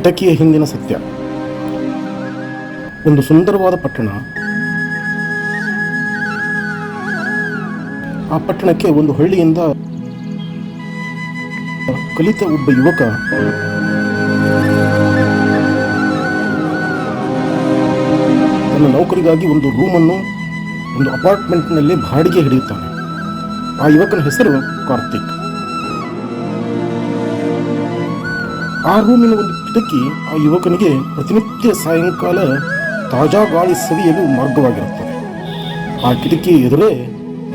ಕಿಟಕಿಯ ಹಿಂದಿನ ಸತ್ಯ. ಒಂದು ಸುಂದರವಾದ ಪಟ್ಟಣ. ಆ ಪಟ್ಟಣಕ್ಕೆ ಒಂದು ಹಳ್ಳಿಯಿಂದ ಕಲಿತ ಒಬ್ಬ ಯುವಕ. ತನ್ನ ನೌಕರಿಗಾಗಿ ಒಂದು ರೂಮನ್ನು ಒಂದು ಅಪಾರ್ಟ್ಮೆಂಟ್ನಲ್ಲಿ ಬಾಡಿಗೆ ಹಿಡಿಯುತ್ತಾನೆ. ಆ ಯುವಕನ ಹೆಸರು ಕಾರ್ತಿಕ್. ಆ ರೂಮಿನ ಒಂದು ಕಿಟಕಿ ಆ ಯುವಕನಿಗೆ ಪ್ರತಿನಿತ್ಯ ಸಾಯಂಕಾಲ ತಾಜಾ ಗಾಳಿ ಸವಿಯಲು ಮಾರ್ಗವಾಗಿರುತ್ತದೆ. ಆ ಕಿಟಕಿ ಎದುರೇ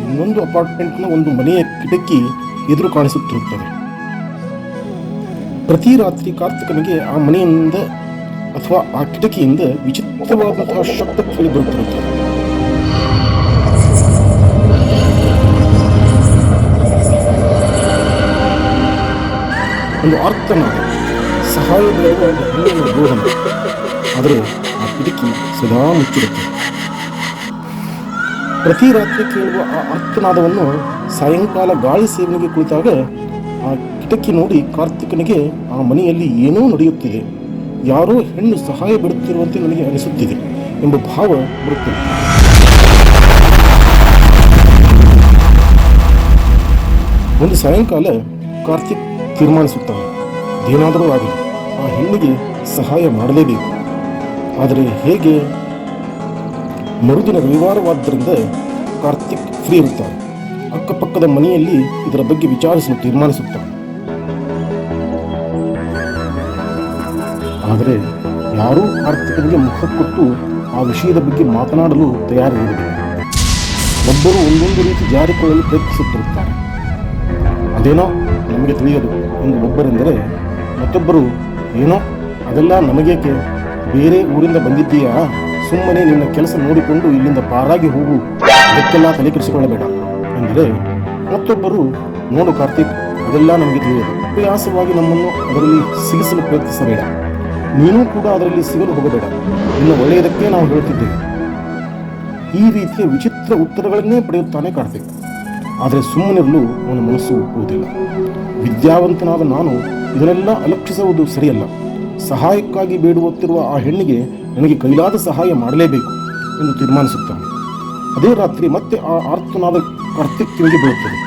ಇನ್ನೊಂದು ಅಪಾರ್ಟ್ಮೆಂಟ್ನ ಒಂದು ಮನೆಯ ಕಿಟಕಿ ಎದುರು ಕಾಣಿಸುತ್ತಿರುತ್ತದೆ. ಪ್ರತಿ ರಾತ್ರಿ ಕಾರ್ತಿಕನಿಗೆ ಆ ಮನೆಯಿಂದ ಅಥವಾ ಆ ಕಿಟಕಿಯಿಂದ ವಿಚಿತ್ರವಾದಂತಹ ಶಬ್ದ ಕೇಳಿ ಬರುತ್ತಿರುತ್ತದೆ. ಒಂದು ಆರ್ತನಾದ ಸಹಾಯ ಒಂದು ಆದರೆ ಆ ಕಿಟಕಿ ಸದಾ ಮುಚ್ಚಿರುತ್ತೆ. ಪ್ರತಿ ರಾತ್ರಿ ಕೇಳುವ ಆ ಅರ್ಥನಾದವನ್ನು ಸಾಯಂಕಾಲ ಗಾಳಿ ಸೇವನೆಗೆ ಕುಳಿತಾಗ ಆ ಕಿಟಕಿ ನೋಡಿ ಕಾರ್ತಿಕನಿಗೆ ಆ ಮನೆಯಲ್ಲಿ ಏನೋ ನಡೆಯುತ್ತಿದೆ. ಯಾರೋ ಹೆಣ್ಣು ಸಹಾಯ ಬಿಡುತ್ತಿರುವಂತೆ ನನಗೆ ಅನಿಸುತ್ತಿದೆ ಎಂಬ ಭಾವ ಬರುತ್ತದೆ. ಒಂದು ಸಾಯಂಕಾಲ ಕಾರ್ತಿಕ್ ತೀರ್ಮಾನಿಸುತ್ತಾನೆ. ಏನಾದರೂ ಆಗಲಿ. ಆ ಹೆಣ್ಣಿಗೆ ಸಹಾಯ ಮಾಡಲೇಬೇಕು. ಆದರೆ ಹೇಗೆ? ಮರುದಿನ ರವಿವಾರವಾದ್ದರಿಂದ ಕಾರ್ತಿಕ್ ಫ್ರೀ ಇರುತ್ತಾನೆ. ಅಕ್ಕಪಕ್ಕದ ಮನೆಯಲ್ಲಿ ಇದರ ಬಗ್ಗೆ ವಿಚಾರಿಸಲು ತೀರ್ಮಾನಿಸುತ್ತಾನೆ. ಆದರೆ ಯಾರೂ ಕಾರ್ತಿಕನಿಗೆ ಮುಖ ಕೊಟ್ಟು ಆ ವಿಷಯದ ಬಗ್ಗೆ ಮಾತನಾಡಲು ತಯಾರಿರುವುದಿಲ್ಲ. ಒಬ್ಬರು ಒಂದೊಂದು ರೀತಿ ಜಾರಿಕೊಳ್ಳಲು ಪ್ರಯತ್ನಿಸುತ್ತಿರುತ್ತಾರೆ. ಅದೇನೋ ನಮಗೆ ತಿಳಿಯದು ಎಂದು ಒಬ್ಬರೆಂದರೆ ಮತ್ತೊಬ್ಬರು ಏನೋ? ಅದೆಲ್ಲ ನಮಗೇಕೆ ಬೇರೆ ಊರಿಂದ ಬಂದಿದ್ದೀಯಾ? ಸುಮ್ಮನೆ ನಿನ್ನ ಕೆಲಸ ನೋಡಿಕೊಂಡು ಇಲ್ಲಿಂದ ಪಾರಾಗಿ ಹೋಗು. ಅದಕ್ಕೆಲ್ಲ ತಲೆ ಕೆಡಿಸಿಕೊಳ್ಳಬೇಡ. ಎಂದರೆ ಮತ್ತೊಬ್ಬರು, ನೋಡು ಕಾರ್ತಿಕ್, ಅದೆಲ್ಲ ನಮಗೆ ತಿಳಿಯದು. ಪ್ರಯಾಸವಾಗಿ ನಮ್ಮನ್ನು ಅದರಲ್ಲಿ ಸಿಗಿಸಲು ಪ್ರಯತ್ನಿಸಬೇಡ. ನೀನೂ ಕೂಡ ಅದರಲ್ಲಿ ಸಿಗಲು ಹೋಗಬೇಡ. ಇನ್ನು ಒಳ್ಳೆಯದಕ್ಕೆ ನಾವು ಹೇಳುತ್ತಿದ್ದೇವೆ ಈ ರೀತಿಯ ವಿಚಿತ್ರ ಉತ್ತರಗಳನ್ನೇ ಪಡೆಯುತ್ತಾನೆ ಕಾರ್ತಿಕ್. ಆದರೆ ಸುಮ್ಮನಿರಲು ಅವನ ಮನಸ್ಸು ಒಪ್ಪುವುದಿಲ್ಲ ವಿದ್ಯಾವಂತನಾದ ನಾನು ಇದನ್ನೆಲ್ಲ ಅಲಕ್ಷಿಸುವುದು ಸರಿಯಲ್ಲ. ಸಹಾಯಕ್ಕಾಗಿ ಬೇಡುವತ್ತಿರುವ ಆ ಹೆಣ್ಣಿಗೆ ನನಗೆ ಕೈಲಾದ ಸಹಾಯ ಮಾಡಲೇಬೇಕು ಎಂದು ತೀರ್ಮಾನಿಸುತ್ತಾನೆ. ಅದೇ ರಾತ್ರಿ ಮತ್ತೆ ಆ ಆರ್ತನಾದ ಕಾರ್ತಿಕ್ ತಿಳಿದು ಬೀಳುತ್ತದೆ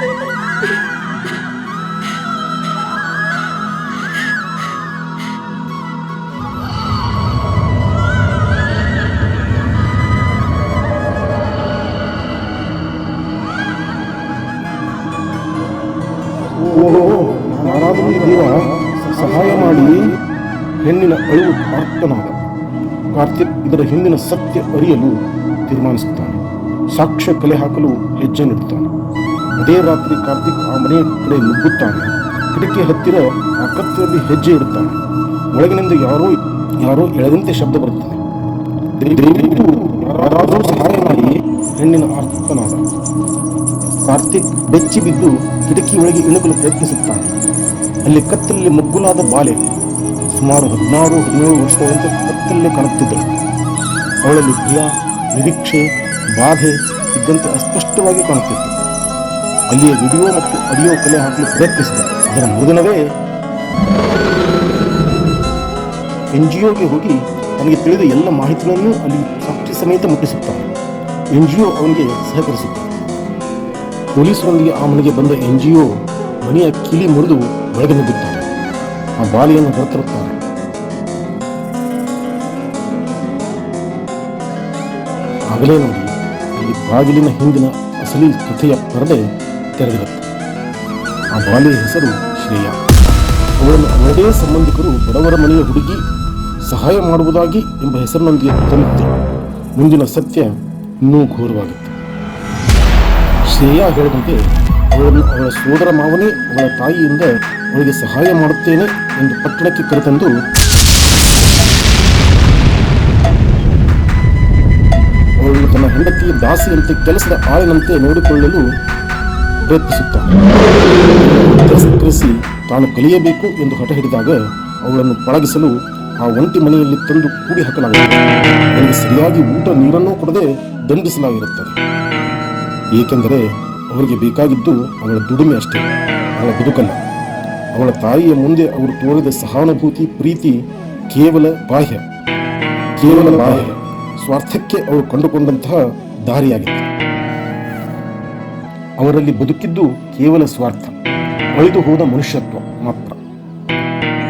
ಸಹಾಯ ಮಾಡಿ ಹೆಣ್ಣಿನ ಅಳಿವು ಅರ್ಥನಾದ ಕಾರ್ತಿಕ್ ಇದರ ಹಿಂದಿನ ಸತ್ಯ ಅರಿಯಲು ತೀರ್ಮಾನಿಸುತ್ತಾನೆ. ಸಾಕ್ಷ್ಯ ಕಲೆ ಹಾಕಲು ಹೆಜ್ಜೆ ನೀಡುತ್ತಾನೆ. ಅದೇ ರಾತ್ರಿ ಕಾರ್ತಿಕ್ ಆ ಮನೆಯ ಕಡೆ ನುಗ್ಗುತ್ತಾನೆ. ಕಿಟಕಿ ಹತ್ತಿರ ಆ ಕತ್ತರಲ್ಲಿ ಹೆಜ್ಜೆ ಇಡುತ್ತಾನೆ. ಒಳಗಿನಿಂದ ಯಾರೋ ಯಾರೋ ಎಳೆದಂತೆ ಶಬ್ದ ಬರುತ್ತದೆ. ಯಾರಾದರೂ ಸಹಾಯ ಮಾಡಿ ಹೆಣ್ಣಿನ ಆರ್ಥಿಕನಾದ ಕಾರ್ತಿಕ್ ಬೆಚ್ಚಿ ಬಿದ್ದು ಕಿಟಕಿ ಒಳಗೆ ಇಣುಕಲು ಪ್ರಯತ್ನಿಸುತ್ತಾನೆ. ಅಲ್ಲಿ ಕತ್ತಲಲ್ಲಿ ಮಗ್ಗುಲಾದ ಬಾಲೆ ಸುಮಾರು ಹದಿನಾರು, ಹದಿನೇಳು ವರ್ಷದಂತೆ ಕತ್ತಲಲ್ಲಿ ಕಾಣುತ್ತಿದ್ದಳು ಅವಳಲ್ಲಿ ಭಯ, ನಿರೀಕ್ಷೆ, ಬಾಧೆ ಇದ್ದಂತೆ ಅಸ್ಪಷ್ಟವಾಗಿ ಕಾಣುತ್ತಿತ್ತು. ಅಲ್ಲಿಯ ವಿಡಿಯೋ ಮತ್ತು ಆಡಿಯೋ ಕಲೆ ಹಾಕಲು ಪ್ರಯತ್ನಿಸಿದೆ. ಅದರ ಮೃದನವೇ ಎನ್ ಜಿ ಒಗೆ ಹೋಗಿ ತನಗೆ ತಿಳಿದ ಎಲ್ಲ ಮಾಹಿತಿಗಳನ್ನು ಅಲ್ಲಿ ಸಾಕ್ಷಿ ಸಮೇತ ಮುಟ್ಟಿಸುತ್ತಾನೆ. ಎನ್ ಜಿ ಒ ಅವನಿಗೆ ಸಹಕರಿಸುತ್ತಾನೆ ಪೊಲೀಸರೊಂದಿಗೆ ಆ ಮನೆಗೆ ಬಂದ ಎನ್ ಜಿ ಒ ಮನೆಯ ಕಿಲಿ ಮುರಿದು ಒಳಗೆ ಬಿದ್ದಾನೆ. ಆ ಬಾಲಿಯನ್ನು ಹೊರತರುತ್ತಾನೆ ಆಗಲೇ ನೋಡಿ, ಅಲ್ಲಿ ಬಾಗಿಲಿನ ಹಿಂದಿನ ಅಸಲಿ ಕಥೆಯ ಪರದೆ ತೆರೆದಿರುತ್ತೆ. ಆ ಬಾಲಿಯ ಹೆಸರು ಶ್ರೇಯ. ಅವಳನ್ನು ಅವಳದೇ ಸಂಬಂಧಿಕರು ಬಡವರ ಮನೆಯ ಹುಡುಗಿ ಸಹಾಯ ಮಾಡುವುದಾಗಿ ಎಂಬ ಹೆಸರಿನೊಂದಿಗೆ ತಂದಿದ್ದರು ಮುಂದಿನ ಸತ್ಯ ಇನ್ನೂ ಘೋರವಾಗಿತ್ತು. ಶ್ರೇಯಾ ಹೇಳಿದಂತೆ ಅವಳನ್ನು ಅವಳ ಸೋದರ ಮಾವನೇ ಅವಳ ತಾಯಿಯಿಂದ ಅವಳಿಗೆ ಸಹಾಯ ಮಾಡುತ್ತೇನೆ ಎಂದು ಪಟ್ಟಣಕ್ಕೆ ಕರೆತಂದು ಅವಳನ್ನು ತನ್ನ ಹೆಂಡತಿಯ ದಾಸಿಯಂತೆ ಕೆಲಸದ ಆಳಿನಂತೆ ನೋಡಿಕೊಳ್ಳಲು ಪ್ರಯತ್ನಿಸುತ್ತಾನೆ. ತಿರಸ್ಕರಿಸಿ ತಾನು ಕಲಿಯಬೇಕು ಎಂದು ಹಠ ಹಿಡಿದಾಗ ಅವಳನ್ನು ಪಳಗಿಸಲು ಆ ಒಂಟಿ ಮನೆಯಲ್ಲಿ ತಂದು ಕೂಡಿ ಹಾಕಲಾಗುತ್ತದೆ. ಸರಿಯಾಗಿ ಊಟ ನೀರನ್ನೂ ಕೊಡದೆ ದಂಡಿಸಲಾಗಿರುತ್ತದೆ. ಏಕೆಂದರೆ ಅವರಿಗೆ ಬೇಕಾಗಿದ್ದು ಅವಳ ದುಡಿಮೆ ಅಷ್ಟೇ. ಅವಳ ಬದುಕಲ್ಲ. ಅವಳ ತಾಯಿಯ ಮುಂದೆ ಅವರು ತೋರಿದ ಸಹಾನುಭೂತಿ, ಪ್ರೀತಿ ಕೇವಲ ಬಾಹ್ಯ. ಕೇವಲ ಬಾಹ್ಯ. ಸ್ವಾರ್ಥಕ್ಕೆ ಅವರು ಕಂಡುಕೊಂಡಂತಹ ದಾರಿಯಾಗಿತ್ತು. ಅವರಲ್ಲಿ ಬದುಕಿದ್ದು ಕೇವಲ ಸ್ವಾರ್ಥ. ಅಳಿದು ಹೋದ ಮನುಷ್ಯತ್ವ ಮಾತ್ರ.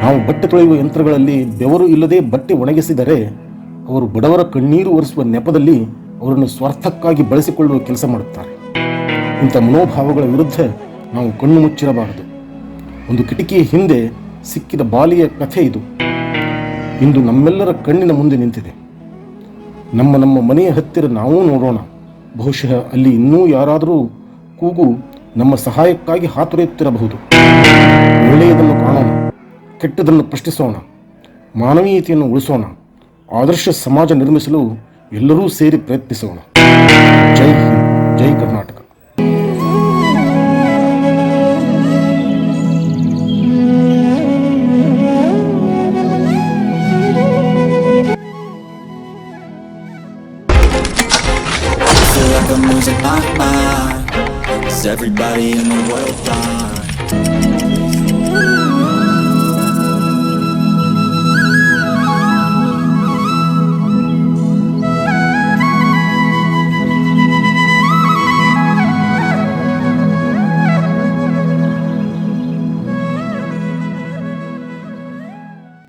ನಾವು ಬಟ್ಟೆ ತೊಳೆಯುವ ಯಂತ್ರಗಳಲ್ಲಿ ಬೆವರು ಇಲ್ಲದೆ ಬಟ್ಟೆ ಒಣಗಿಸಿದರೆ ಅವರು ಬಡವರ ಕಣ್ಣೀರು ಒರೆಸುವ ನೆಪದಲ್ಲಿ ಅವರನ್ನು ಸ್ವಾರ್ಥಕ್ಕಾಗಿ ಬಳಸಿಕೊಳ್ಳುವ ಕೆಲಸ ಮಾಡುತ್ತಾರೆ. ಇಂಥ ಮನೋಭಾವಗಳ ವಿರುದ್ಧ ನಾವು ಕಣ್ಣು ಮುಚ್ಚಿರಬಾರದು. ಒಂದು ಕಿಟಕಿಯ ಹಿಂದೆ ಸಿಕ್ಕಿದ ಬಾಲಿಯ ಕಥೆ ಇದು. ಇಂದು ನಮ್ಮೆಲ್ಲರ ಕಣ್ಣಿನ ಮುಂದೆ ನಿಂತಿದೆ. ನಮ್ಮ ನಮ್ಮ ಮನೆಯ ಹತ್ತಿರ ನಾವೂ ನೋಡೋಣ. ಬಹುಶಃ ಅಲ್ಲಿ ಇನ್ನೂ ಯಾರಾದರೂ ಕೂಗು ನಮ್ಮ ಸಹಾಯಕ್ಕಾಗಿ ಹಾತೊರೆಯುತ್ತಿರಬಹುದು. ಒಳ್ಳೆಯದನ್ನು ಕಾಣೋಣ, ಕೆಟ್ಟದನ್ನು ಪ್ರಶ್ನಿಸೋಣ, ಮಾನವೀಯತೆಯನ್ನು ಉಳಿಸೋಣ, ಆದರ್ಶ ಸಮಾಜ ನಿರ್ಮಿಸಲು ಎಲ್ಲರೂ ಸೇರಿ ಪ್ರಯತ್ನಿಸೋಣ. ಜೈ ಹಿಂದ್, ಜೈ Karnataka. like I'm losing my mind Is everybody in the world blind?